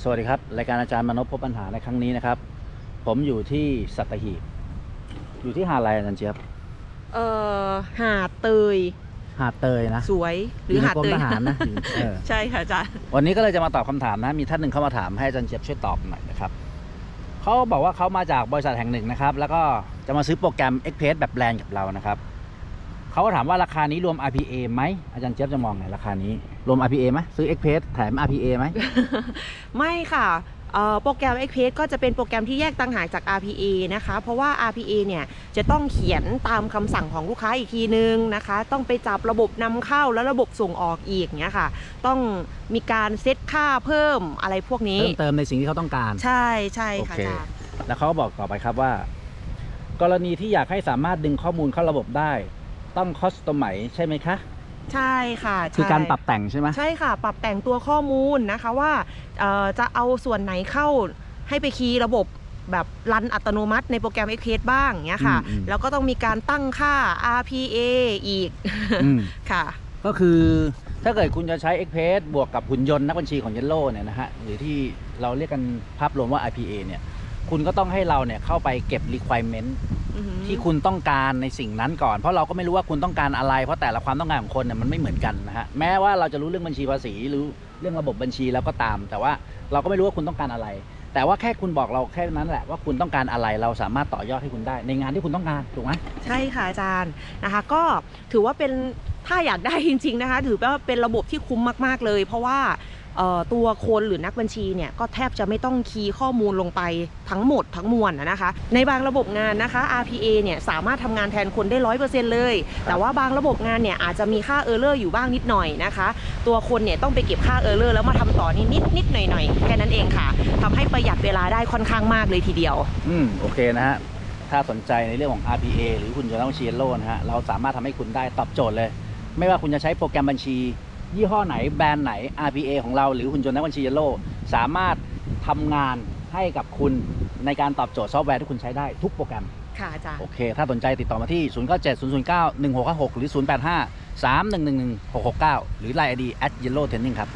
สวัสดีครับ รายการอาจารย์มนพพบปัญหาในครั้งนี้นะครับ ผมอยู่ที่สัตหีบ อยู่ที่หาดอะไรอาจารย์เจี๊ยบเอ่อหาดเตย หาดเตยนะสวยหรือหาดยู่เตในกรมยทหารนะเออใช่ค่ะอาจารย์วันนี้ก็เลยจะมาตอบคำถามนะ มีท่านหนึ่งเข้ามาถามให้อาจารย์เจี๊ยบช่วยตอบหน่อยนะครับเขาบอกว่าเขามาจากบริษัทแห่งหนึ่งนะครับ แล้วก็จะมาซื้อโปรแกรม e x p r e s s แบบแบรนด์กับเรานะครับ เขาก็ถามว่าราคานี้รวม RPA ไหมอาจารย์เจี๊ยบจะมองไงราคานี้รวม RPA ไหมซื้อ e x p r e s s แถม RPA ไหม ไม่ค่ะเอ่อโปรแกรม x p a c e ก็จะเป็นโปรแกรมที่แยกต่างหากจาก RPA นะคะ เพราะว่า RPA เนี่ยจะต้องเขียนตามคำสั่งของลูกค้าอีกทีนึงนะคะ ต้องไปจับระบบนำเข้าแล้วระบบส่งออกอีกเนี้ยค่ะ ต้องมีการเซตค่าเพิ่มอะไรพวกนี้ เพิ่มเติมในสิ่งที่เขาต้องการ ใช่ใช่ค่ะโอเค อาจารย์แล้วเขาก็บอกต่อไปครับว่า กรณีที่อยากให้สามารถดึงข้อมูลเข้าระบบได้ ต้องคอสตอมไหมใช่ไหมคะ ใช่ค่ะคือใช่การปรับแต่งใช่ไหมใช่ค่ะ ปรับแต่งตัวข้อมูลนะคะว่าเอ่อจะเอาส่วนไหนเข้าให้ไปคีย์ระบบแบบรันอัตโนมัติในโปรแกรม x p a c e บ้างเนี้ยค่ะอืมอืมแล้วก็ต้องมีการตั้งค่า RPA อีกอืมค่ะ ก็คือถ้าเกิดคุณจะใช้ e x p r e s s บวกกับหุ่นยนต์นักบัญชีของ Yellow เนี่ยนะฮะ หรือที่เราเรียกกันภาพรวมว่า IPA เนี่ย คุณก็ต้องให้เราเนี่ยเข้าไปเก็บ requirement อือหือ ที่คุณต้องการในสิ่งนั้นก่อน เพราะเราก็ไม่รู้ว่าคุณต้องการอะไร เพราะแต่ละความต้องการของคนเนี่ยมันไม่เหมือนกันนะฮะแม้ว่าเราจะรู้เรื่องบัญชีภาษีหรือเรื่องระบบบัญชีแล้วก็ตาม แต่ว่าเราก็ไม่รู้ว่าคุณต้องการอะไร แต่ว่าแค่คุณบอกเราแค่นั้นแหละว่าคุณต้องการอะไรเราสามารถต่อยอดให้คุณได้ ในงานที่คุณต้องการถูกไหมใช่ค่ะอาจารย์นะคะก็ถือว่าเป็นถ้าอยากได้จริง ๆนะคะ ถือว่าเป็นระบบที่คุ้มมาก ๆเลย เพราะว่า ตัวคนหรือนักบัญชีเนี่ยก็แทบจะไม่ต้องคีย์ข้อมูลลงไปทั้งหมดทั้งมวลนะคะ ในบางระบบงานนะคะ RPA เนี่ยสามารถทำงานแทนคนได้ร้อยเปอร์เซ็นต์เลย แต่ว่าบางระบบงานเนี่ยอาจจะมีค่าเออร์เลอร์อยู่บ้างนิดหน่อยนะคะ ตัวคนเนี่ยต้องไปเก็บค่าเออร์เลอร์แล้วมาทำต่อนิดนิดนิดหน่อยหน่อยแค่นั้นเองค่ะทำให้ประหยัดเวลาได้ค่อนข้างมากเลยทีเดียว อืมโอเคนะฮะถ้าสนใจในเรื่องของ RPA หรือคุณจะต้องเชียร์โลนะฮะเราสามารถทำให้คุณได้ตอบโจทย์เลย ไม่ว่าคุณจะใช้โปรแกรมบัญชี ยี่ห้อไหนแบรนด์ไหน RPA ของเราหรือหุ่นยนต์นักบัญชีเยลโลสามารถทำงานให้กับคุณในการตอบโจทย์ซอฟต์แวร์ที่คุณใช้ได้ทุกโปรแกรม ค่ะอาจารย์ โอเค ถ้าสนใจติดต่อมาที่ 0 9 7 0 0 9 1 6 5 6 หรือ 0 8 5 3 1 1 1 6 6 9 หรือ Line ID at yellow training ครับ